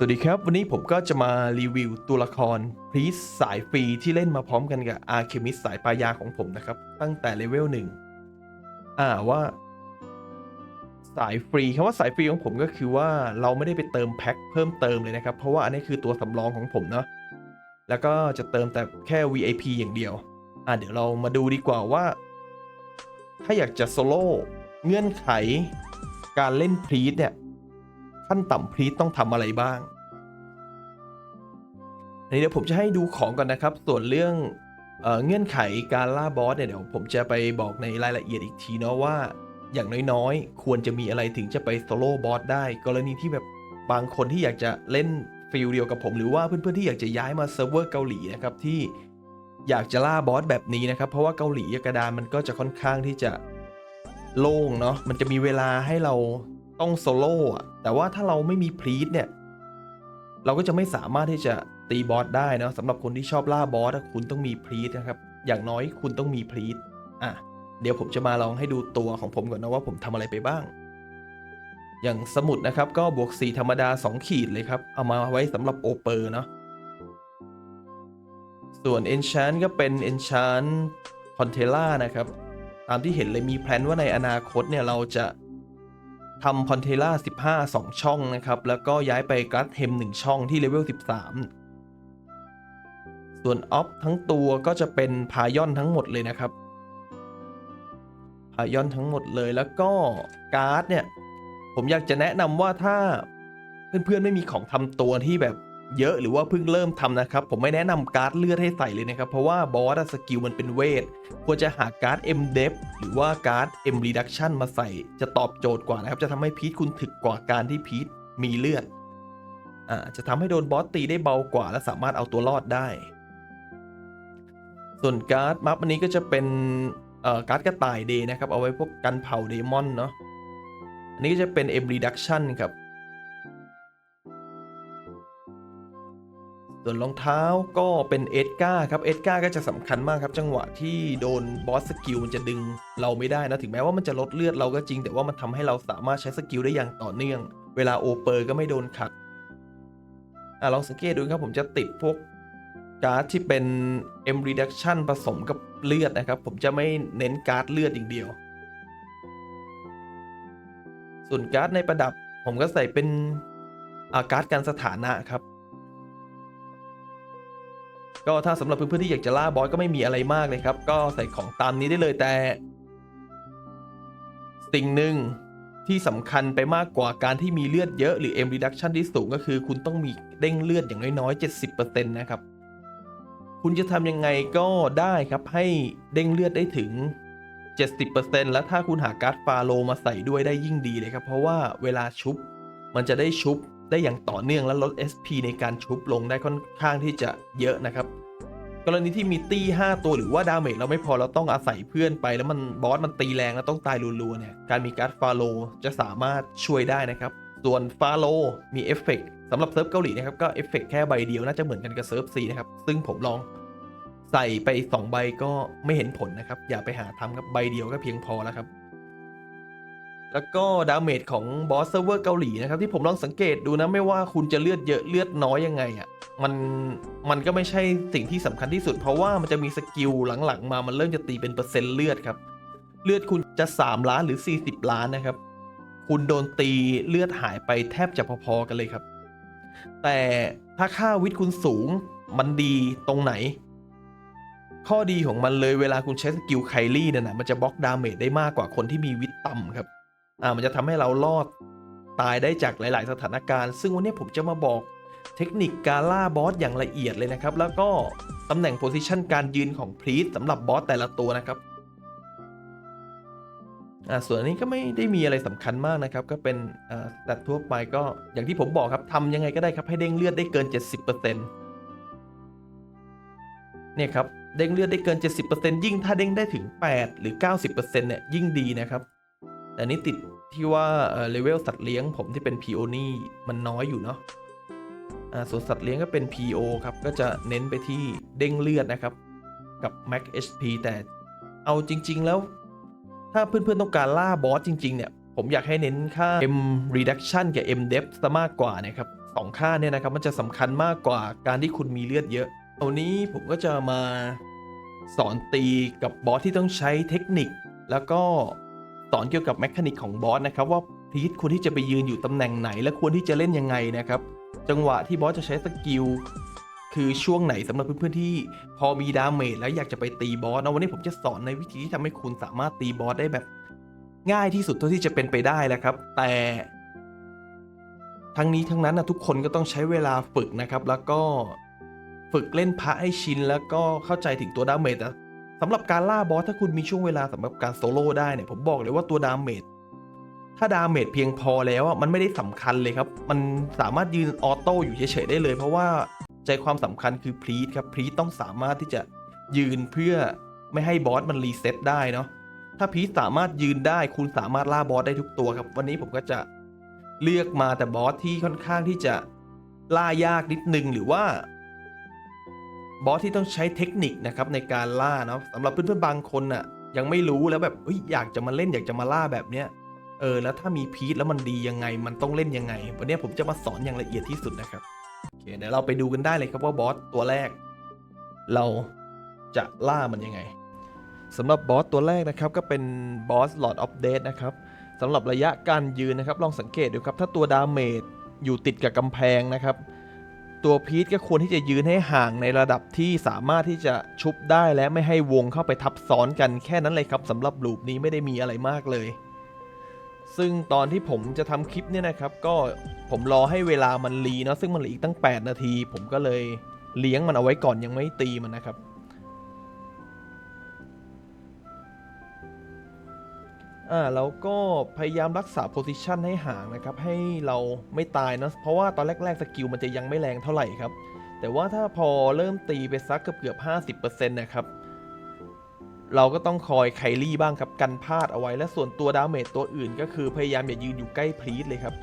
สวัสดีครับ วันนี้ผมก็จะมารีวิวตัวละครพรีสสายฟรีที่เล่นมาพร้อมกันกับอาร์เคมิสสายปลายาของผมนะครับ ตั้งแต่เลเวลหนึ่งอ่าว่า สายฟรีคำว่าสายฟรีของผมก็คือว่าเราไม่ได้ไปเติมแพ็คเพิ่มเติมเลยนะครับ เพราะว่าอันนี้คือตัวสำรองของผมเนาะแล้วก็จะเติมแต่แค่ VIP อย่างเดียว อ่าเดี๋ยวเรามาดูดีกว่าว่า ถ้าอยากจะโซโล่เงื่อนไขการเล่นพรีสเนี่ย ขั้นต่ำพรีสต้องทำอะไรบ้างอันนี้เดี๋ยวผมจะให้ดูของก่อนนะครับ ส่วนเรื่องเอเงื่อนไขการล่าบอสเนี่ยเดี๋ยวผมจะไปบอกในรายละเอียดอีกทีเนาะว่า อย่างน้อยๆ ควรจะมีอะไรถึงจะไปโซโล่บอสได้ กรณีที่แบบบางคนที่อยากจะเล่นฟิลเดียวกับผมหรือว่าเพื่อนๆที่อยากจะย้ายมาเซิร์ฟเวอร์เกาหลีนะครับที่อยากจะล่าบอสแบบนี้นะครับ เพราะว่าเกาหลีกระดานมันก็จะค่อนข้างที่จะโล่งเนาะมันจะมีเวลาให้เรา ต้องโซโล่อะแต่ว่าถ้าเราไม่มีพรีสเนี่ย เราก็จะไม่สามารถที่จะตีบอสได้นะสำหรับคนที่ชอบล่าบอสคุณต้องมีพรีสนะครับ อย่างน้อยคุณต้องมีพรีสอะเดี๋ยวผมจะมาลองให้ดูตัวของผมก่อนนะว่าผมทำอะไรไปบ้าง อย่างสมุดนะครับก็บวก 4 ธรรมดา 2 ขีดเลยครับ เอามาไว้สำหรับโอเปอร์เนาะส่วน Enchant ก็เป็น Enchant p o n t e l l a นะครับ ตามที่เห็นเลยมีแพลนว่าในอนาคตเนี่ยเราจะ ทำพอนเทล่า15 2 ช่องนะครับ แล้วก็ย้ายไปกัสเฮม1 ช่องที่เลเวล 13 ส่วนออฟทั้งตัวก็จะเป็นพายอนทั้งหมดเลยนะครับ พายอนทั้งหมดเลยแล้วก็การ์ดเนี่ย ผมอยากจะแนะนำว่าถ้าเพื่อนๆไม่มีของทำตัวที่แบบ เยอะหรือว่าเพิ่งเริ่มทำนะครับ ผมไม่แนะนำการ์ดเลือดให้ใส่เลยนะครับ เพราะว่าบอสสกิลมันเป็นเวท ควรจะหาการ์ด M d e p หรือว่าการ์ด M Reduction มาใส่จะตอบโจทย์กว่านะครับ จะทำให้พีทคุณถึกกว่าการที่พีทมีเลือดอ่าจะทำให้โดนบอสตีได้เบากว่า และสามารถเอาตัวรอดได้ ส่วนการ์ดมัฟอันนี้ก็จะเป็นเอ่อการ์ดกระต่ายเดย์นะครับ เอาไว้พวกกันเผาเดมอนเนาะอันนี้ก็จะเป็น M Reduction ครับ ส่วนรองเท้าก็เป็นเอสกาครับเอสกาก็จะสำคัญมากครับ จังหวะที่โดนบอสสกิลมันจะดึงเราไม่ได้นะถึงแม้ว่ามันจะลดเลือดเราก็จริง แต่ว่ามันทำให้เราสามารถใช้สกิลได้อย่างต่อเนื่อง เวลาโอเปอร์ก็ไม่โดนขัดอะลองสังเกตดูครับผมจะติดพวกการ์ดที่เป็น M reduction ผสมกับเลือดนะครับ ผมจะไม่เน้นการ์ดเลือดอย่างเดียว ส่วนการ์ดในประดับผมก็ใส่เป็นอาการ์ดการสถานะครับ ก็ถ้าสำหรับเพื่อนๆที่อยากจะล่าบอสก็ไม่มีอะไรมากเลยครับ ก็ใส่ของตามนี้ได้เลยแต่ สิ่งหนึ่งที่สำคัญไปมากกว่าการที่มีเลือดเยอะหรือ M reduction ที่สูงก็คือคุณต้องมีเด้งเลือดอย่างน้อยๆ 70%นะครับ คุณจะทำยังไงก็ได้ครับให้เด้งเลือดได้ถึง 70%แล้วถ้าคุณหาการ์ดฟาโลมาใส่ด้วยได้ยิ่งดีเลยครับ เพราะว่าเวลาชุบมันจะได้ชุบ ได้อย่างต่อเนื่องและลด SP ในการชุบลงได้ค่อนข้างที่จะเยอะนะครับ กรณีที่มีตี้5ตัวหรือว่าดาเมจเราไม่พอเราต้องอาศัยเพื่อนไป แล้วมันบอสมันตีแรงแล้วต้องตายรัวๆเนี่ยการมีการ์ดฟาโลจะสามารถช่วยได้นะครับ ส่วนฟาโลมีเอฟเฟกสำหรับเซิร์ฟเกาหลีนะครับก็เอฟเฟกแค่ใบเดียวน่าจะเหมือนกันกับเซิร์ฟซีนะครับซึ่งผมลองใส่ไป 2 ใบก็ไม่เห็นผลนะครับ อย่าไปหาทำครับใบเดียวก็เพียงพอแล้วครับ แล้วก็ดาเมจของบอสเซิร์ฟเวอร์เกาหลีนะครับที่ผมลองสังเกตดูนะไม่ว่าคุณจะเลือดเยอะเลือดน้อยยังไงอะ่ะมันมันก็ไม่ใช่สิ่งที่สำคัญที่สุด เพราะว่ามันจะมีสกิลหลังๆ มามันเริ่มจะตีเป็นเปอร์เซ็นต์เลือดครับ เลือดคุณจะ 3 ล้านหรือ 40 ล้านนะครับ คุณโดนตีเลือดหายไปแทบจะพอๆกันเลยครับ แต่ถ้าค่าวิทย์คุณสูงมันดีตรงไหน ข้อดีของมันเลยเวลาคุณใช้สกิลไคลี่เนี่ยนะมันจะบล็อกดาเมจได้มากกว่าคนที่มีวิทย์ต่ำครับ อ่ามันจะทำให้เรารอดตายได้จากหลาย ๆ สถานการณ์ ซึ่งวันนี้ผมจะมาบอกเทคนิคการล่าบอสอย่างละเอียดเลยนะครับ แล้วก็ตำแหน่งโพซิชันการยืนของพรีสสำหรับบอสแต่ละตัวนะครับอ่าส่วนนี้ก็ไม่ได้มีอะไรสำคัญมากนะครับ ก็เป็นอ่าแต่ทั่วไปก็อย่างที่ผมบอกครับทำยังไงก็ได้ครับให้เด้งเลือดได้เกิน 70%เนี่ยครับเด้งเลือดได้เกิน 70%ยิ่งถ้าเด้งได้ถึง 8 หรือ 90%เนี่ยยิ่งดีนะครับ แต่นี่ติดที่ว่าเลเวลสัตว์เลี้ยงผมที่เป็น PO นี่มันน้อยอยู่เนาะส่วนสัตว์เลี้ยงก็เป็น PO ครับ ก็จะเน้นไปที่เด้งเลือดนะครับ กับ Max HP แต่เอาจริง ๆ แล้ว ถ้าเพื่อนๆต้องการล่าบอสจริง ๆ เนี่ย ผมอยากให้เน้นค่า M reduction กับ M depth ซะมากกว่านะครับสองค่าเนี่ยนะครับ มันจะสำคัญมากกว่าการที่คุณมีเลือดเยอะวันนี้ผมก็จะมาสอนตีกับบอสที่ต้องใช้เทคนิค แล้วก็ สอนเกี่ยวกับแมคานิกของบอสนะครับว่าพีทควรที่จะไปยืนอยู่ตำแหน่งไหน และควรที่จะเล่นยังไงนะครับจังหวะที่บอสจะใช้สกิลคือช่วงไหนสำหรับเพื่อนๆที่พอมีดาเมจแล้วอยากจะไปตีบอสนะวันนี้ผมจะสอนในวิธีที่ทำให้คุณสามารถตีบอสได้แบบ ง่ายที่สุดเท่าที่จะเป็นไปได้แหล้วครับ แต่ทั้งนี้ทั้งนั้นนะทุกคนก็ต้องใช้เวลาฝึกนะครับ แล้วก็ฝึกเล่นพระให้ชินแล้วก็เข้าใจถึงตัวดาเมจนะ สำหรับการล่าบอสถ้าคุณมีช่วงเวลาสำหรับการโซโล่ได้เนี่ยผมบอกเลยว่าตัวดาเมจถ้าดาเมจเพียงพอแล้วอะมันไม่ได้สำคัญเลยครับ มันสามารถยืนออโต้อยู่เฉยๆได้เลย เพราะว่าใจความสำคัญคือพรีตครับพรีตต้องสามารถที่จะยืนเพื่อไม่ให้บอสมันรีเซ็ตได้เนาะถ้าพีทสามารถยืนได้คุณสามารถล่าบอสได้ทุกตัวครับ วันนี้ผมก็จะเลือกมาแต่บอสที่ค่อนข้างที่จะล่ายากนิดนึงหรือว่า บอสที่ต้องใช้เทคนิคนะครับในการล่าเนาะสำหรับเพื่อนๆบางคนน่ะยังไม่รู้แล้วแบบเอ้ยอยากจะมาเล่นอยากจะมาล่าแบบเนี้ยเออแล้วถ้ามีพีทแล้วมันดียังไงมันต้องเล่นยังไง วันนี้ผมจะมาสอนอย่างละเอียดที่สุดนะครับโอเคเดี๋ยวเราไปดูกันได้เลยครับว่าบอสตัวแรก เราจะล่ามันยังไงสำหรับบอสตัวแรกนะครับก็เป็นบอส Lord of Death นะครับสำหรับระยะการยืนนะครับ ลองสังเกตดูครับ ถ้าตัวดาเมจอยู่ติดกับกำแพงนะครับ ตัวพีทก็ควรที่จะยืนให้ห่างในระดับที่สามารถที่จะชุบได้และไม่ให้วงเข้าไปทับซ้อนกันแค่นั้นเลยครับสำหรับลูปนี้ไม่ได้มีอะไรมากเลย ซึ่งตอนที่ผมจะทำคลิปเนี่ยนะครับ ก็ผมรอให้เวลามันรีเนาะซึ่งมันเหลืออีกตั้ง 8 นาที ผมก็เลยเลี้ยงมันเอาไว้ก่อนยังไม่ตีมันนะครับ อ่าแล้วก็พยายามรักษาโพซิชันให้ห่างนะครับ ให้เราไม่ตายนะเพราะว่าตอนแรก ๆ สกิลมันจะยังไม่แรงเท่าไหร่ครับ แต่ว่าถ้าพอเริ่มตีไปสักเกือบเกือบ50%นะครับ เราก็ต้องคอยไคลี่บ้างครับกันพลาดเอาไว้และส่วนตัวดาเมจตัวอื่น ก็คือพยายามอย่ายืนอยู่ใกล้พรีตเลยครับ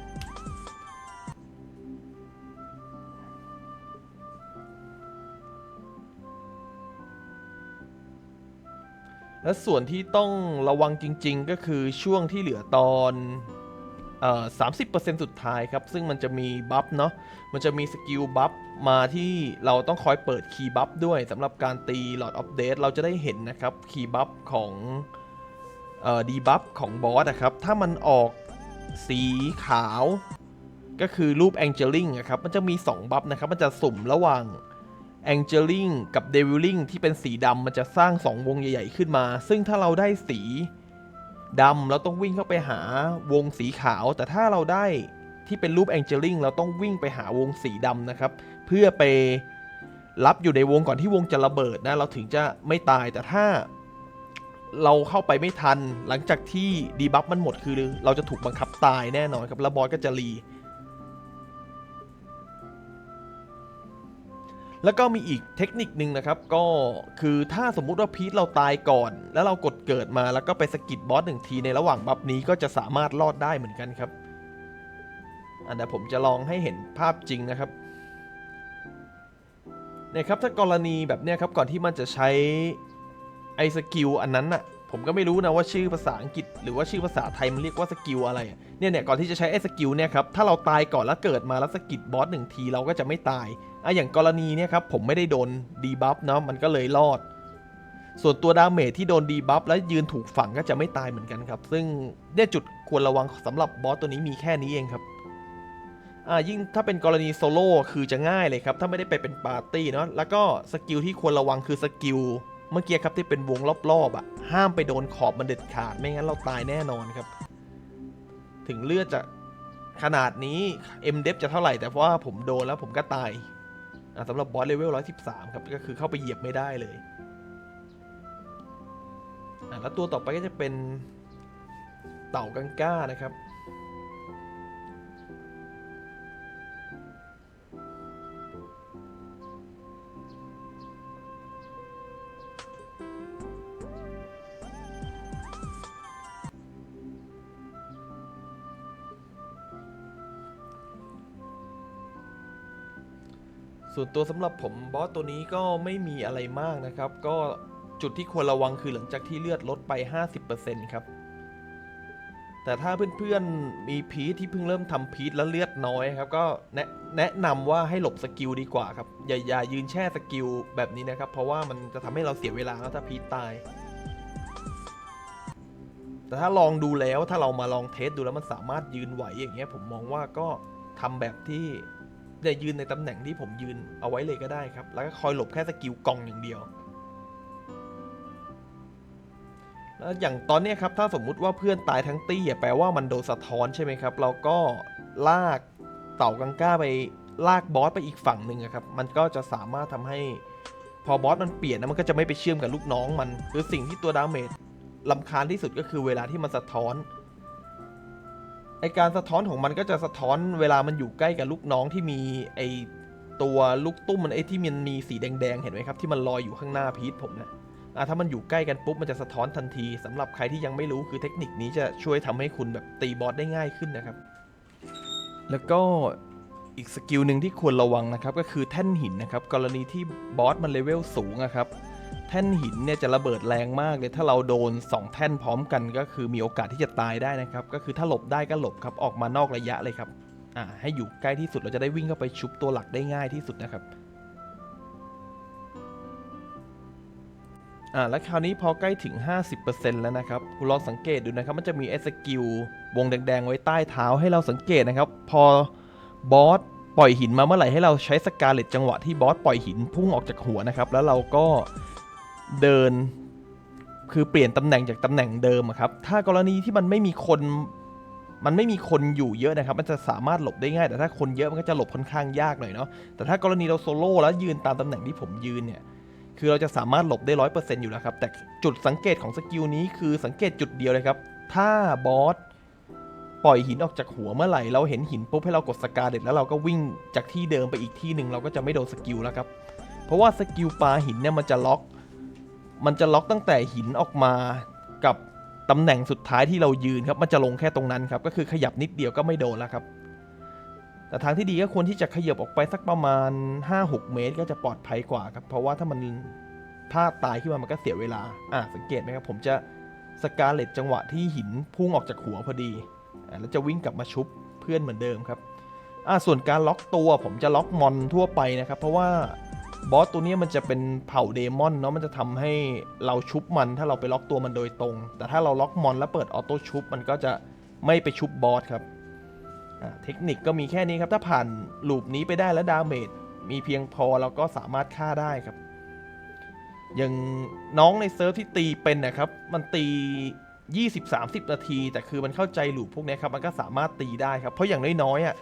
และส่วนที่ต้องระวังจริง ๆ ก็คือช่วงที่เหลือตอนเอ่อ30%สุดท้ายครับ ซึ่งมันจะมีบัฟเนาะ มันจะมีสกิลบัฟมาที่เราต้องคอยเปิดคีย์บัฟด้วยสำหรับการตี Lord of Death เราจะได้เห็นนะครับคีย์บัฟของดีบัฟของบอสนะครับ ถ้ามันออกสีขาว ก็คือรูป Angeling นะครับ มันจะมี 2 บัฟนะครับ มันจะสุ่มระหว่าง Angeling กับ Deviling ที่เป็นสีดำมันจะสร้าง 2 วงใหญ่ ๆ ขึ้นมา ซึ่งถ้าเราได้สีดำเราต้องวิ่งเข้าไปหาวงสีขาว แต่ถ้าเราได้ที่เป็นรูป Angeling เราต้องวิ่งไปหาวงสีดำนะครับ เพื่อไปรับอยู่ในวงก่อนที่วงจะระเบิดนะ เราถึงจะไม่ตายแต่ถ้าเราเข้าไปไม่ทันหลังจากที่ดีบัฟมันหมดคือเราจะถูกบังคับตายแน่นอนครับแล้วบอสก็จะรี แล้วก็มีอีกเทคนิคนึงนะครับ ก็คือถ้าสมมุติว่าพีทเราตายก่อน แล้วเรากดเกิดมาแล้วก็ไปสกิดบอสหนึ่งทีในระหว่างบัฟนี้ก็จะสามารถรอดได้เหมือนกันครับ อันเดี๋ยวผมจะลองให้เห็นภาพจริงนะครับเนี่ยครับถ้ากรณีแบบเนี้ยครับก่อนที่มันจะใช้ไอสกิลอันนั้นอะ ผมก็ไม่รู้นะว่าชื่อภาษาอังกฤษ หรือว่าชื่อภาษาไทยมันเรียกว่าสกิลอะไร เนี่ยเนี่ยก่อนที่จะใช้ไอ้สกิลเนี่ยครับ ถ้าเราตายก่อนแล้วเกิดมาแล้วสกิดบอสหนึ่งทีเราก็จะไม่ตายอะอย่างกรณีเนี่ยครับผมไม่ได้โดนดีบัฟเนาะมันก็เลยรอด ส่วนตัวดาเมจที่โดนดีบัฟแล้วยืนถูกฝังก็จะไม่ตายเหมือนกันครับ ซึ่งเนี่ยจุดควรระวังสำหรับบอสตัวนี้มีแค่นี้เองครับอ่ายิ่งถ้าเป็นกรณีโซโล่คือจะง่ายเลยครับ ถ้าไม่ได้ไปเป็นปาร์ตี้เนาะแล้วก็สกิลที่ควรระวังคือสกิล เมื่อกี้ครับที่เป็นวงรอบๆอะ่ะ ห้ามไปโดนขอบมันเด็ดขาด ไม่งั้นเราตายแน่นอนครับ ถึงเลือดจะขนาดนี้ M d e p จะเท่าไหร่ แต่เพราะว่าผมโดนแล้วผมก็ตายสำหรับบอสเลเวล 113 ครับ ก็คือเข้าไปเหยียบไม่ได้เลยแล้วตัวต่อไปก็จะเป็นเต่ากังก้านะครับ ส่วนตัวสำหรับผมบอสตัวนี้ก็ไม่มีอะไรมากนะครับ ก็จุดที่ควรระวังคือหลังจากที่เลือดลดไป 50%ครับ แต่ถ้าเพื่อนๆมีพีทที่เพิ่งเริ่มทำพีทแล้วเลือดน้อยครับ ก็แนะแนะนำว่าให้หลบสกิลดีกว่าครับ อย่าอย่ายืนแช่สกิลแบบนี้นะครับ เพราะว่ามันจะทำให้เราเสียเวลาถ้าพีทตาย แต่ถ้าลองดูแล้วถ้าเรามาลองเทสดูแล้วมันสามารถยืนไหวอย่างเงี้ยผมมองว่าก็ทำแบบที่ ได้ยืนในตำแหน่งที่ผมยืนเอาไว้เลยก็ได้ครับ แล้วก็คอยหลบแค่สกิลกองอย่างเดียว แล้วอย่างตอนนี้ครับ ถ้าสมมุติว่าเพื่อนตายทั้งตี้อะแปลว่ามันโดนสะท้อนใช่ไหมครับ เราก็ลากเต่ากังก้าไปลากบอสไปอีกฝั่งหนึ่งครับ มันก็จะสามารถทำให้พอบอสมันเปลี่ยนนะมันก็จะไม่ไปเชื่อมกับลูกน้องมัน คือสิ่งที่ตัวดาเมจลำคาญที่สุดก็คือเวลาที่มันสะท้อน ไอการสะท้อนของมันก็จะสะท้อนเวลามันอยู่ใกล้กับลูกน้องที่มีไอตัวลูกตุ้มมันไอที่มันมีสีแดงๆเห็นไหมครับที่มันลอยอยู่ข้างหน้าพีทผมนะอะถ้ามันอยู่ใกล้กันปุ๊บมันจะสะท้อนทันทีสำหรับใครที่ยังไม่รู้คือเทคนิคนี้จะช่วยทำให้คุณแบบตีบอสได้ง่ายขึ้นนะครับ แล้วก็อีกสกิลหนึ่งที่ควรระวังนะครับก็คือแท่นหินนะครับกรณีที่บอสมันเลเวลสูงอะครับ แท่นหินเนี่ยจะระเบิดแรงมากเลย ถ้าเราโดน 2 แท่นพร้อมกันก็คือมีโอกาสที่จะตายได้นะครับ ก็คือถ้าหลบได้ก็หลบครับออกมานอกระยะเลยครับอ่าให้อยู่ใกล้ที่สุดเราจะได้วิ่งเข้าไปชุบตัวหลักได้ง่ายที่สุดนะครับอ่าแล้วคราวนี้พอใกล้ถึง 50%แล้วนะครับคุณลองสังเกตดูนะครับ มันจะมีไอ้สกิลวงแดงๆ ไว้ใต้เท้าให้เราสังเกตนะครับ พอบอสปล่อยหินมาเมื่อไหร่ให้เราใช้สกาเลตจังหวะที่บอสปล่อยหินพุ่งออกจากหัวนะครับ แล้วเราก็ เดิน คือเปลี่ยนตำแหน่งจากตำแหน่งเดิมอะครับ ถ้ากรณีที่มันไม่มีคนมันไม่มีคนอยู่เยอะนะครับ มันจะสามารถหลบได้ง่าย แต่ถ้าคนเยอะมันก็จะหลบค่อนข้างยากหน่อยเนาะ แต่ถ้ากรณีเราโซโล่แล้วยืนตามตำแหน่งที่ผมยืนเนี่ย คือเราจะสามารถหลบได้ร้อยเปอร์เซ็นต์อยู่แล้วครับ แต่จุดสังเกตของสกิลนี้คือสังเกตจุดเดียวเลยครับ ถ้าบอสปล่อยหินออกจากหัวเมื่อไหร่ เราเห็นหินปุ๊บให้เรากดสกาเด็ดแล้วเราก็วิ่งจากที่เดิมไปอีกที่หนึ่งเราก็จะไม่โดนสกิลแล้วครับ เพราะว่าสกิลปลาหินเนี่ยมันจะล็อก มันจะล็อกตั้งแต่หินออกมากับตำแหน่งสุดท้ายที่เรายืนครับ มันจะลงแค่ตรงนั้นครับ ก็คือขยับนิดเดียวก็ไม่โดนแล้วครับ แต่ทางที่ดีก็ควรที่จะขยับออกไปสักประมาณ 5-6 เมตร ก็จะปลอดภัยกว่าครับ เพราะว่าถ้ามันพลาดตายขึ้นมามันก็เสียเวลา อ่าสังเกตไหมครับ ผมจะสกาเลตจังหวะที่หินพุ่งออกจากหัวพอดีอ่าแล้วจะวิ่งกลับมาชุบเพื่อนเหมือนเดิมครับ อ่าส่วนการล็อกตัวผมจะล็อกมอนทั่วไปนะครับ เพราะว่า บอสตัวนี้มันจะเป็นเผ่าเดมอนเนาะมันจะทำให้เราชุบมันถ้าเราไปล็อกตัวมันโดยตรง แต่ถ้าเราล็อกมอนแล้วเปิดออโต้ชุบมันก็จะไม่ไปชุบบอสครับเทคนิคก็มีแค่นี้ครับ ถ้าผ่านลูปนี้ไปได้แล้วดาเมจมีเพียงพอเราก็สามารถฆ่าได้ครับ อย่างน้องในเซิร์ฟที่ตีเป็นนะครับ มันตี 20-30 นาที แต่คือมันเข้าใจลูปพวกนี้ครับ มันก็สามารถตีได้ครับ เพราะอย่างน้อยๆอะ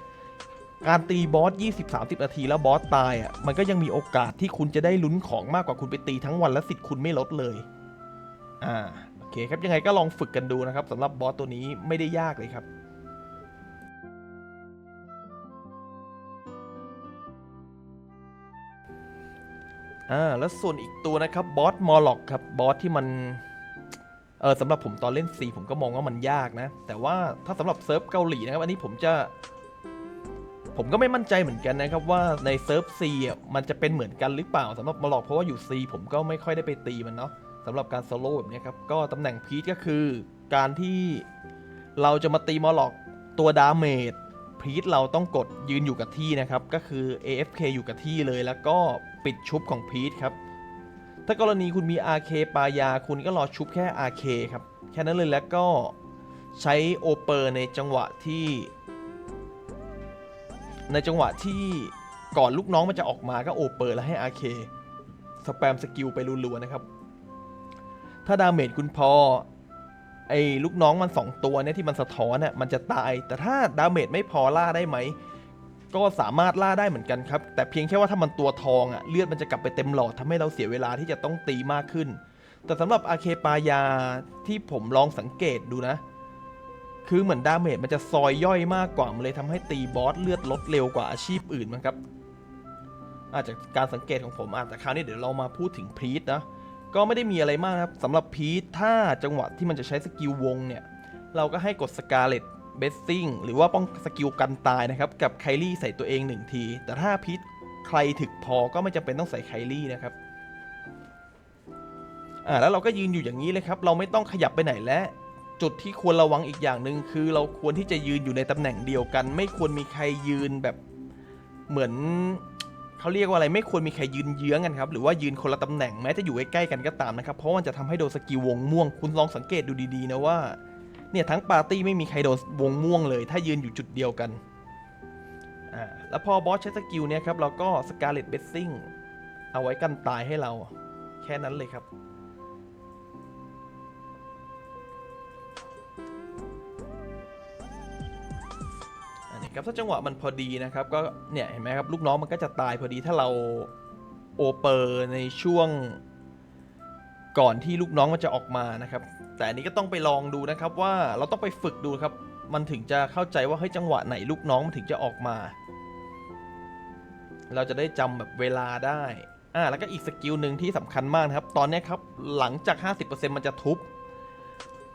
การตีบอส 20-30 นาทีแล้วบอสตายอะ มันก็ยังมีโอกาสที่คุณจะได้ลุ้นของมากกว่าคุณไปตีทั้งวันและสิทธิ์คุณไม่ลดเลย อ่า โอเคครับ ยังไงก็ลองฝึกกันดูนะครับสำหรับบอสตัวนี้ไม่ได้ยากเลยครับอ่าแล้วส่วนอีกตัวนะครับบอสมอลล็อกครับบอสที่มันเออสำหรับผมตอนเล่น C ผมก็มองว่ามันยากนะ แต่ว่าถ้าสำหรับเซิร์ฟเกาหลีนะครับ อันนี้ผมจะ ผมก็ไม่มั่นใจเหมือนกันนะครับว่าในเซิร์ฟ C อะมันจะเป็นเหมือนกันหรือเปล่าสำหรับมอลล็อกเพราะว่าอยู่ C ผมก็ไม่ค่อยได้ไปตีมันเนาะสำหรับการโซโล่แบบนี้ครับก็ตำแหน่งพีทก็คือ การที่เราจะมาตีมอลล็อกตัวดาเมจพีทเราต้องกดยืนอยู่กับที่นะครับ ก็คือ AFK อยู่กับที่เลยแล้วก็ปิดชุบของพีทครับ ถ้ากรณีคุณมี RK ปายาคุณก็รอชุบแค่ RK ครับ แค่นั้นเลยแล้วก็ใช้โอเปอร์ในจังหวะที่ ในจังหวะที่ก่อนลูกน้องมันจะออกมาก็โอเปอร์แล้วให้ RK สแปมสกิลไปรัวๆนะครับ ถ้าดาเมจคุณพอ ไอ้ลูกน้องมัน 2 ตัวเนี่ยที่มันสะท้อนเนี่ยมันจะตาย แต่ถ้าดาเมจไม่พอล่าได้ไหม ก็สามารถล่าได้เหมือนกันครับ แต่เพียงแค่ว่าถ้ามันตัวทองอะเลือดมันจะกลับไปเต็มหลอดทำให้เราเสียเวลาที่จะต้องตีมากขึ้น แต่สำหรับอาเคปายาที่ผมลองสังเกตดูนะ คือเหมือนดาเมจมันจะซอยย่อยมากกว่า มันเลยทำให้ตีบอสเลือดลดเร็วกว่าอาชีพอื่นมั้งครับ อาจจะการสังเกตของผมอาจจะคราวนี้เดี๋ยวเรามาพูดถึงพรีตนะ ก็ไม่ได้มีอะไรมากครับสำหรับพีทถ้าจังหวะที่มันจะใช้สกิลวงเนี่ย เราก็ให้กดสกาเลตเบสซิ่งหรือว่าป้องสกิลกันตายนะครับ กับไคลี่ใส่ตัวเองหนึ่งที แต่ถ้าพีทใครถึกพอก็ไม่จำเป็นต้องใส่ไคลี่นะครับอ่าแล้วเราก็ยืนอยู่อย่างนี้เลยครับ เราไม่ต้องขยับไปไหนแล้ว จุดที่ควรระวังอีกอย่างหนึ่งคือเราควรที่จะยืนอยู่ในตำแหน่งเดียวกัน ไม่ควรมีใครยืนแบบเหมือนเขาเรียกว่าอะไรไม่ควรมีใครยืนเยื้องกันครับหรือว่ายืนคนละตำแหน่งแม้จะอยู่ใกล้ๆกันก็ตามนะครับเพราะมันจะทำให้โดนสกิลวงม่วง คุณลองสังเกตดูดีๆนะว่าเนี่ยทั้งปาร์ตี้ไม่มีใครโดนวงม่วงเลย ถ้ายืนอยู่จุดเดียวกันอ่าแล้วพอบอสใช้สกิลเนี่ยครับเราก็สกาเลตเบสซิ่งเอาไว้กันตายให้เรา แค่นั้นเลยครับ ครับถ้าจังหวะมันพอดีนะครับก็เนี่ยเห็นไหมครับลูกน้องมันก็จะตายพอดีถ้าเราโอเปอร์ในช่วงก่อนที่ลูกน้องมันจะออกมานะครับ แต่อันนี้ก็ต้องไปลองดูนะครับว่าเราต้องไปฝึกดูครับ มันถึงจะเข้าใจว่าเฮ้ยจังหวะไหนลูกน้องมันถึงจะออกมา เราจะได้จำแบบเวลาได้อ่าแล้วก็อีกสกิลหนึ่งที่สำคัญมากนะครับ ตอนนี้ครับหลังจาก 50%มันจะทุบ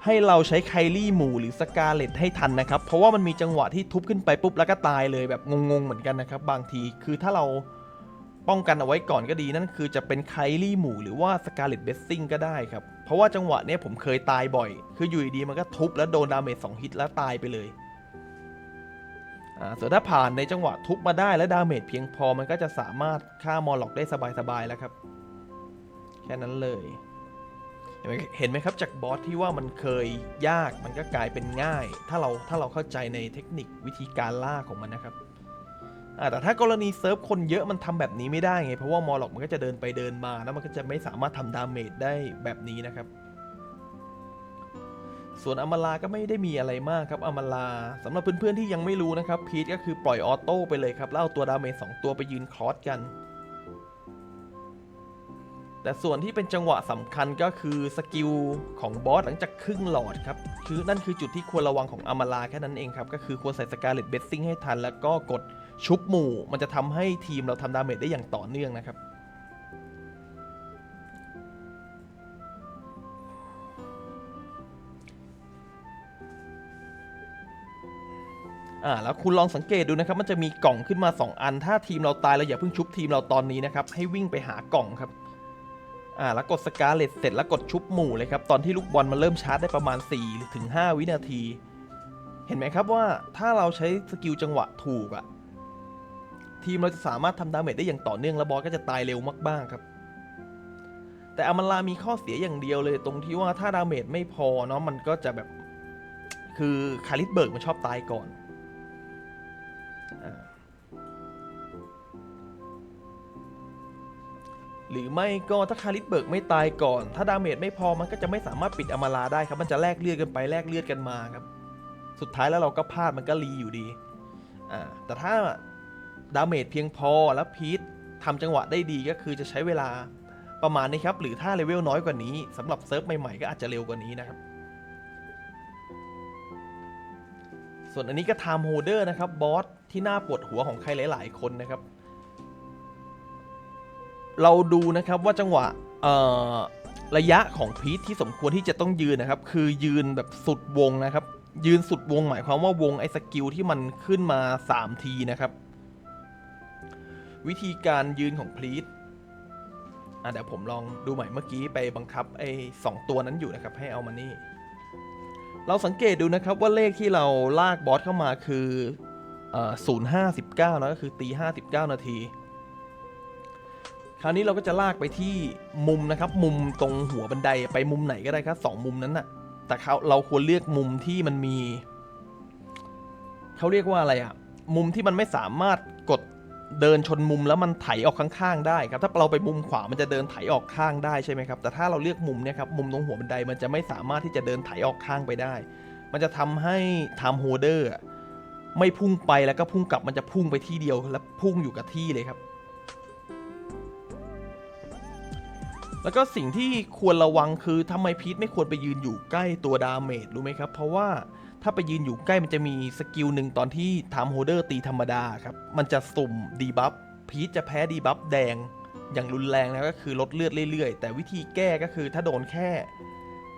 ให้เราใช้ไคลี่หมู่หรือสกาเลตให้ทันนะครับ เพราะว่ามันมีจังหวะที่ทุบขึ้นไปปุ๊บแล้วก็ตายเลยแบบงงๆเหมือนกันนะครับ บางทีคือถ้าเราป้องกันเอาไว้ก่อนก็ดีนั่นคือจะเป็นไคลี่หมู่หรือว่าสกาเลตเบสซิ่งก็ได้ครับ เพราะว่าจังหวะนี้ผมเคยตายบ่อย คืออยู่ดีๆมันก็ทุบแล้วโดนดาเมจ2ฮิตแล้วตายไปเลยอ่าส่วนถ้าผ่านในจังหวะทุบมาได้และดาเมจเพียงพอมันก็จะสามารถฆ่ามอลล็อกได้สบายๆแล้วครับ แค่นั้นเลย เห็นไหมครับจากบอสที่ว่ามันเคยยากมันก็กลายเป็นง่าย ถ้าเราถ้าเราเข้าใจในเทคนิควิธีการล่าของมันนะครับแต่ถ้ากรณีเซิร์ฟคนเยอะมันทำแบบนี้ไม่ได้ไง เพราะว่ามอลล็อกมันก็จะเดินไปเดินมาแล้วมันก็จะไม่สามารถทำดาเมจได้แบบนี้นะครับ ส่วนอมาลาก็ไม่ได้มีอะไรมากครับอมาลาสำหรับเพื่อนๆที่ยังไม่รู้นะครับพีทก็คือปล่อยออโต้ไปเลยครับแล้วเอาตัวดาเมจสองตัวไปยืนคลอสกัน แต่ส่วนที่เป็นจังหวะสำคัญก็คือสกิลของบอสหลังจากครึ่งหลอดครับคือนั่นคือจุดที่ควรระวังของอามาลาแค่นั้นเองครับ ก็คือควรใส่สกาเลตเบสซิ่งให้ทัน แล้วก็กดชุบหมู่ มันจะทำให้ทีมเราทำดาเมจได้อย่างต่อเนื่องนะครับอ่าแล้วคุณลองสังเกตดูนะครับ มันจะมีกล่องขึ้นมา 2 อัน ถ้าทีมเราตายเราอย่าเพิ่งชุบทีมเราตอนนี้นะครับ ให้วิ่งไปหากล่องครับ อ่าแล้วกดสกาเลตเสร็จแล้วกดชุบหมู่เลยครับ ตอนที่ลูกบอลมันเริ่มชาร์จได้ประมาณ4ถึง5วินาที เห็นไหมครับว่าถ้าเราใช้สกิลจังหวะถูกอะทีมเราจะสามารถทำดาเมจได้อย่างต่อเนื่องแล้วบอสก็จะตายเร็วมากๆครับ แต่อมัลามีข้อเสียอย่างเดียวเลยตรงที่ว่าถ้าดาเมจไม่พอเนาะมันก็จะแบบ คือคาริสเบิร์กมันชอบตายก่อนอา หรือไม่ก็ถ้าคาริสเบิร์กไม่ตายก่อน ถ้าดาเมจไม่พอมันก็จะไม่สามารถปิดอมาลาได้ครับมันจะแลกเลือดกันไปแลกเลือดกันมาครับ สุดท้ายแล้วเราก็พลาดมันก็รีอยู่ดีอ่าแต่ถ้าดาเมจเพียงพอแล้วพีททำจังหวะได้ดีก็คือจะใช้เวลาประมาณนี้ครับ หรือถ้าเลเวลน้อยกว่านี้สำหรับเซิร์ฟใหม่ๆ ก็อาจจะเร็วกว่านี้นะครับ ส่วนอันนี้ก็ Time Holder นะครับบอสที่น่าปวดหัวของใครหลาย ๆ คนนะครับ เราดูนะครับว่าจังหวะระยะของพีทที่สมควรที่จะต้องยืนนะครับ คือยืนแบบสุดวงนะครับ ยืนสุดวงหมายความว่าวงไอ้สกิลที่มันขึ้นมา 3 ทีนะครับ วิธีการยืนของพีทอะเดี๋ยวผมลองดูใหม่เมื่อกี้ไปบังคับไอ้สองตัวนั้นอยู่นะครับ ให้เอามานี่ เราสังเกตดูนะครับว่าเลขที่เราลากบอสเข้ามาคือศูนย์ห้าสิบเก้านะก็คือตีห้าสิบเก้านาที คราวนี้เราก็จะลากไปที่มุมนะครับ มุมตรงหัวบันไดไปมุมไหนก็ได้ครับสองมุมนั้นน่ะ แต่เขาเราควรเลือกมุมที่มันมี เขาเรียกว่าอะไรอะมุมที่มันไม่สามารถกดเดินชนมุมแล้วมันไถออกข้างๆได้ครับ ถ้าเราไปมุมขวา มันจะเดินไถออกข้างได้ใช่ไหมครับ แต่ถ้าเราเลือกมุมเนี่ยครับ มุมตรงหัวบันไดมันจะไม่สามารถที่จะเดินไถออกข้างไปได้ มันจะทำให้ time holder อะไม่พุ่งไปแล้วก็พุ่งกลับ มันจะพุ่งไปที่เดียว แล้วพุ่งอยู่กับที่เลยครับ แล้วก็สิ่งที่ควรระวังคือทำไมพีทไม่ควรไปยืนอยู่ใกล้ตัวดาเมจรู้ไหมครับ เพราะว่าถ้าไปยืนอยู่ใกล้มันจะมีสกิลหนึ่งตอนที่ไทม์โฮเดอร์ตีธรรมดาครับ มันจะสุ่มดีบัฟพีทจะแพ้ดีบัฟแดงอย่างรุนแรงนะก็คือลดเลือดเรื่อยๆ แต่วิธีแก้ก็คือถ้าโดนแค่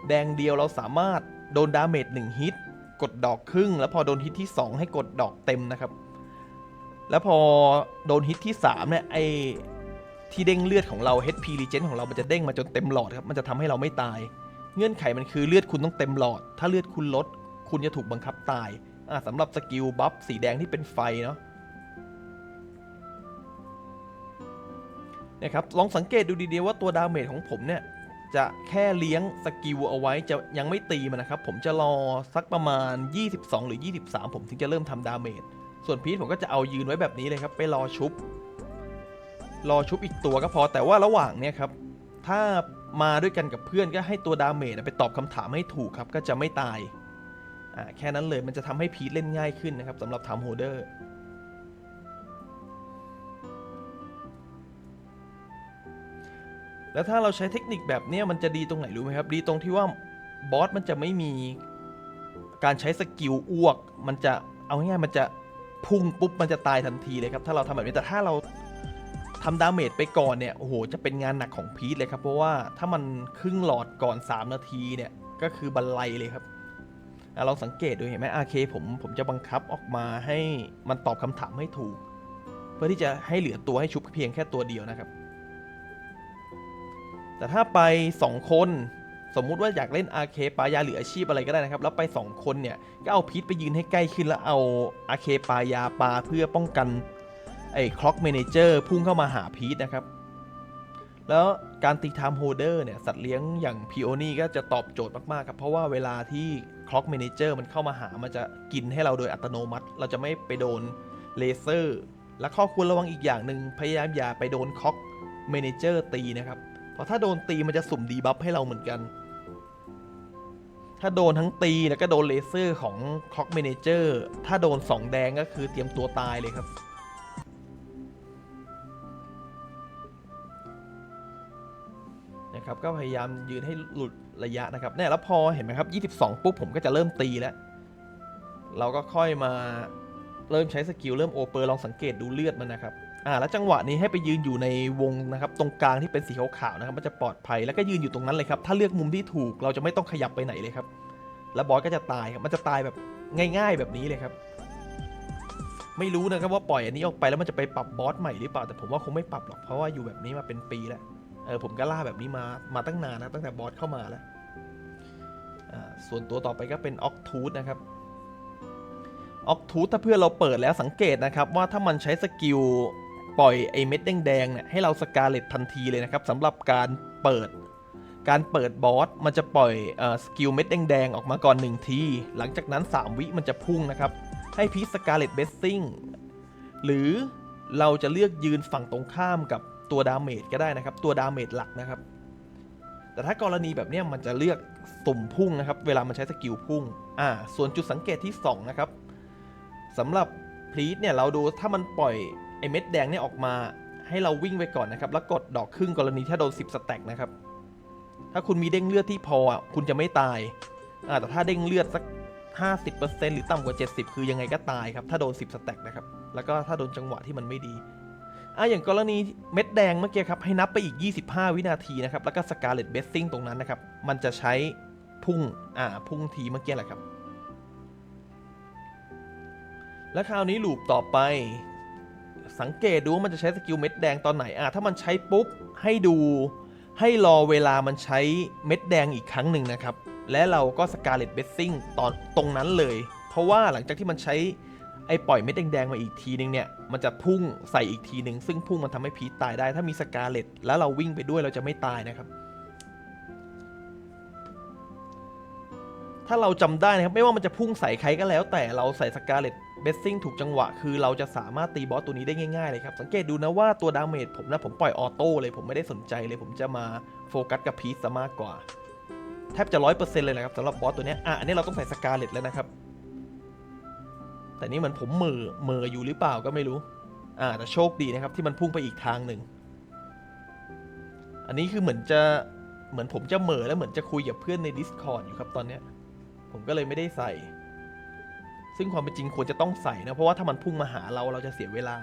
แดงเดียวเราสามารถโดนดาเมจหนึ่งฮิตกดดอกครึ่ง แล้วพอโดนฮิตที่ 2 ให้กดดอกเต็มนะครับ แล้วพอโดนฮิตที่3เนี่ยไอ ที่เด้งเลือดของเรา HP regen ของเรามันจะเด้งมาจนเต็มหลอดครับมันจะทำให้เราไม่ตาย เงื่อนไขมันคือเลือดคุณต้องเต็มหลอด ถ้าเลือดคุณลด คุณจะถูกบังคับตายอ่าสำหรับสกิลบัฟสีแดงที่เป็นไฟเนาะนะครับลองสังเกตดูดีๆว่าตัวดาเมจของผมเนี่ยจะแค่เลี้ยงสกิลเอาไว้จะยังไม่ตีมันนะครับ ผมจะรอสักประมาณ 22 หรือ 23 ผมถึงจะเริ่มทำดาเมจส่วนพีทผมก็จะเอายืนไว้แบบนี้เลยครับ ไปรอชุบ รอชุบอีกตัวก็พอแต่ว่าระหว่างเนี่ยครับ ถ้ามาด้วยกันกับเพื่อนก็ให้ตัวดาเมจไปตอบคำถามให้ถูกครับ ก็จะไม่ตายอ่าแค่นั้นเลยมันจะทำให้พีทเล่นง่ายขึ้นนะครับสำหรับทำโฮเดอร์แล้วถ้าเราใช้เทคนิคแบบเนี้ยมันจะดีตรงไหนรู้ไหมครับ ดีตรงที่ว่าบอสมันจะไม่มีการใช้สกิลอ้วก มันจะเอาง่ายๆมันจะพุ่งปุ๊บมันจะตายทันทีเลยครับ ถ้าเราทำแบบนี้แต่ถ้าเรา ทำดาเมจไปก่อนเนี่ยโอ้โหจะเป็นงานหนักของพีทเลยครับ เพราะว่าถ้ามันครึ่งหลอดก่อน 3 นาทีเนี่ยก็คือบันไลเลยครับอะลองสังเกตดูเห็นไหมอาเคผมผมจะบังคับออกมาให้มันตอบคำถามให้ถูก เพื่อที่จะให้เหลือตัวให้ชุบเพียงแค่ตัวเดียวนะครับ แต่ถ้าไป 2 คนสมมุติว่าอยากเล่นอาเคปายาหรืออาชีพอะไรก็ได้นะครับ แล้วไป 2 คนเนี่ย ก็เอาพีทไปยืนให้ใกล้ขึ้นแล้วเอาอาเคปายาปาเพื่อป้องกัน ไอ้คล็อกเมนเจอร์พุ่งเข้ามาหาพีทนะครับ แล้วการตีไทม์โฮเดอร์เนี่ยสัตว์เลี้ยงอย่างพีโอนี่ก็จะตอบโจทย์มากๆครับ เพราะว่าเวลาที่คล็อกเมนเจอร์มันเข้ามาหามันจะกินให้เราโดยอัตโนมัติ เราจะไม่ไปโดนเลเซอร์ และข้อควรระวังอีกอย่างหนึ่งพยายามอย่าไปโดนคล็อกเมนเจอร์ตีนะครับ เพราะถ้าโดนตีมันจะสุ่มดีบัฟให้เราเหมือนกันถ้าโดนทั้งตีแล้วก็โดนเลเซอร์ของคล็อกเมนเจอร์ ถ้าโดน 2 แดงก็คือเตรียมตัวตายเลยครับ นะครับก็พยายามยืนให้หลุดระยะนะครับเนี่ยแล้วพอเห็นไหมครับ 22 ปุ๊บผมก็จะเริ่มตีแล้ว เราก็ค่อยมาเริ่มใช้สกิลเริ่มโอเปอร์ลองสังเกตดูเลือดมันนะครับอ่าแล้วจังหวะนี้ให้ไปยืนอยู่ในวงนะครับตรงกลางที่เป็นสีขาวๆนะครับมันจะปลอดภัยแล้วก็ยืนอยู่ตรงนั้นเลยครับถ้าเลือกมุมที่ถูกเราจะไม่ต้องขยับไปไหนเลยครับ แล้วบอสก็จะตายครับมันจะตายแบบง่ายๆแบบนี้เลยครับ ไม่รู้นะครับว่าปล่อยอันนี้ออกไปแล้วมันจะไปปรับบอสใหม่หรือเปล่าแต่ผมว่าคงไม่ปรับหรอกเพราะว่าอยู่แบบนี้มาเป็นปีแล้ว ออผมก็ล่าแบบนี้มามาตั้งนานนะตั้งแต่บอสเข้ามาแล้วส่วนตัวต่อไปก็เป็นออกทูธนะครับออกทูธถ้าเพื่อนเราเปิดแล้วสังเกตนะครับ ว่าถ้ามันใช้สกิลปล่อยไอเม็ดแดงๆเนี่ยให้เราสกาเลตทันทีเลยนะครับสำหรับการเปิดการเปิดบอสมันจะปล่อยอสกิลเม็ดแดงๆออกมาก่อน1ที หลังจากนั้น 3 วิมันจะพุ่งนะครับ ให้พีสกาเลตเบสซิ่งหรือ เราจะเลือกยืนฝั่งตรงข้ามกับตัวดาเมจก็ได้นะครับ ตัวดาเมจหลักนะครับ แต่ถ้ากรณีแบบนี้มันจะเลือกสุ่มพุ่งนะครับ เวลามันใช้สกิลพุ่ง อ่า ส่วนจุดสังเกตที่ 2 นะครับสำหรับพลีทเนี่ยเราดูถ้ามันปล่อยไอเม็ดแดงเนี่ยออกมาให้เราวิ่งไปก่อนนะครับ แล้วกดดอกครึ่งกรณีถ้าโดน 10 สแต็กนะครับ ถ้าคุณมีเด้งเลือดที่พออะคุณจะไม่ตาย อ่าแต่ถ้าเด้งเลือดสัก 50%หรือต่ำกว่า 70 คือยังไงก็ตายครับ ถ้าโดน 10 สแต็กนะครับ แล้วก็ถ้าโดนจังหวะที่มันไม่ดีอะอย่างกรณีเม็ดแดงเมื่อกี้ครับให้นับไปอีก 25 วินาทีนะครับ แล้วก็สกาเลตเบสซิ่งตรงนั้นนะครับ มันจะใช้พุ่ง อ่า พุ่งทีเมื่อกี้แหละครับ แล้วคราวนี้ลูปต่อไป สังเกตดูว่ามันจะใช้สกิลเม็ดแดงตอนไหน อะถ้ามันใช้ปุ๊บ ให้ดู ให้รอเวลามันใช้เม็ดแดงอีกครั้งหนึ่งนะครับ และเราก็สกาเลตเบสซิ่งตอนตรงนั้นเลย เพราะว่าหลังจากที่มันใช้ไอ้ปล่อยเม็ดแดงๆมาอีกทีนึงเนี่ย มันจะพุ่งใส่อีกทีหนึ่งซึ่งพุ่งมันทำให้พีทตายได้ ถ้ามีสกาเลตแล้วเราวิ่งไปด้วยเราจะไม่ตายนะครับ ถ้าเราจำได้นะครับ ไม่ว่ามันจะพุ่งใส่ใครก็แล้ว แต่เราใส่สกาเลตเบสซิ่งถูกจังหวะ คือเราจะสามารถตีบอสตัวนี้ได้ง่ายๆเลยครับ สังเกตดูนะว่าตัวดาเมจผมนะผมปล่อยออโต้เลย ผมไม่ได้สนใจเลย ผมจะมาโฟกัสกับพีซซะมากกว่า แทบจะร้อยเปอร์เซ็นต์เลยนะครับสำหรับบอสตัวเนี้ยอะอันนี้เราต้องใส่สกาเลตแล้วนะครับ แต่นี่เหมือนผมมือเมืออยู่หรือเปล่าก็ไม่รู้ อ่าแต่โชคดีนะครับที่มันพุ่งไปอีกทางหนึ่ง อันนี้คือเหมือนจะเหมือนผมจะเหม่อแล้วเหมือนจะคุยกับเพื่อนใน Discord อยู่ครับตอนเนี้ย ผมก็เลยไม่ได้ใส่ ซึ่งความเป็นจริงควรจะต้องใส่นะเพราะว่าถ้ามันพุ่งมาหาเราเราจะเสียเวลา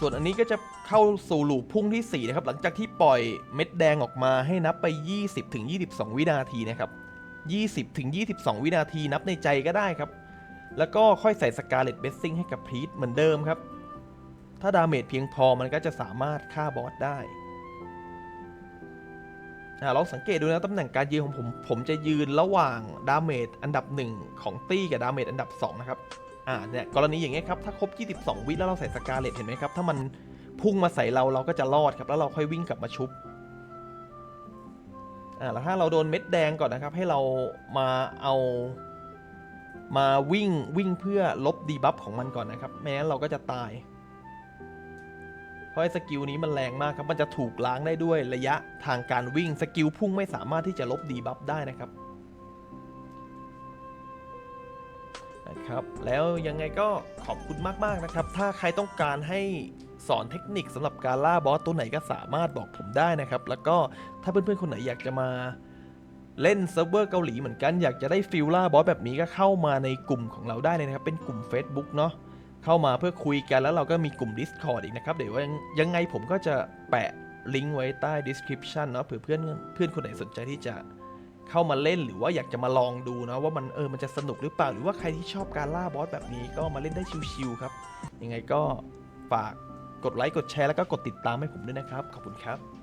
ส่วนอันนี้ก็จะเข้าสู่ลูปพุ่งที่ 4 นะครับ หลังจากที่ปล่อยเม็ดแดงออกมาให้นับไป 20ถึง22วินาทีนะครับ20ถึง22วินาทีนับในใจก็ได้ครับ แล้วก็ค่อยใส่สกาเลตเบสซิ่งให้กับพรีตเหมือนเดิมครับ ถ้าดาเมจเพียงพอมันก็จะสามารถฆ่าบอสได้อ่าลองสังเกตดูนะตำแหน่งการยืนของผม ผมจะยืนระหว่างดาเมจอันดับ 1 ของตี้กับดาเมจอันดับ 2 นะครับ อ่าเนี่ยกรณีอย่างเงี้ยครับถ้าครบ 22 วิแล้วเราใส่สกาเลตเห็นไหมครับ ถ้ามันพุ่งมาใส่เราเราก็จะรอดครับ แล้วเราค่อยวิ่งกลับมาชุบอ่าแล้วถ้าเราโดนเม็ดแดงก่อนนะครับ ให้เรามาเอามาวิ่งวิ่งเพื่อลบดีบัฟของมันก่อนนะครับไม่งั้นเราก็จะตาย เพราะไอ้สกิลนี้มันแรงมากครับ มันจะถูกล้างได้ด้วยระยะทางการวิ่งสกิลพุ่งไม่สามารถที่จะลบดีบัฟได้นะครับ นะครับ แล้วยังไงก็ขอบคุณมากๆนะครับ ถ้าใครต้องการให้สอนเทคนิคสำหรับการล่าบอสตัวไหนก็สามารถบอกผมได้นะครับ แล้วก็ถ้าเพื่อนๆคนไหนอยากจะมาเล่นเซิร์ฟเวอร์เกาหลีเหมือนกันอยากจะได้ฟิลล่าบอสแบบนี้ก็เข้ามาในกลุ่มของเราได้เลยนะครับ เป็นกลุ่ม Facebook เนาะเข้ามาเพื่อคุยกันแล้วเราก็มีกลุ่ม Discord อีกนะครับ เดี๋ยวยังไงผมก็จะแปะลิงก์ไว้ใต้ description เนาะเผื่อเพื่อนเพื่อนคนไหนสนใจที่จะ เข้ามาเล่นหรือว่าอยากจะมาลองดูนะว่ามันเออมันจะสนุกหรือเปล่า หรือว่าใครที่ชอบการล่าบอสแบบนี้ก็มาเล่นได้ชิวๆครับ ยังไงก็ฝากกดไลค์กดแชร์แล้วก็กดติดตามให้ผมด้วยนะครับ ขอบคุณครับ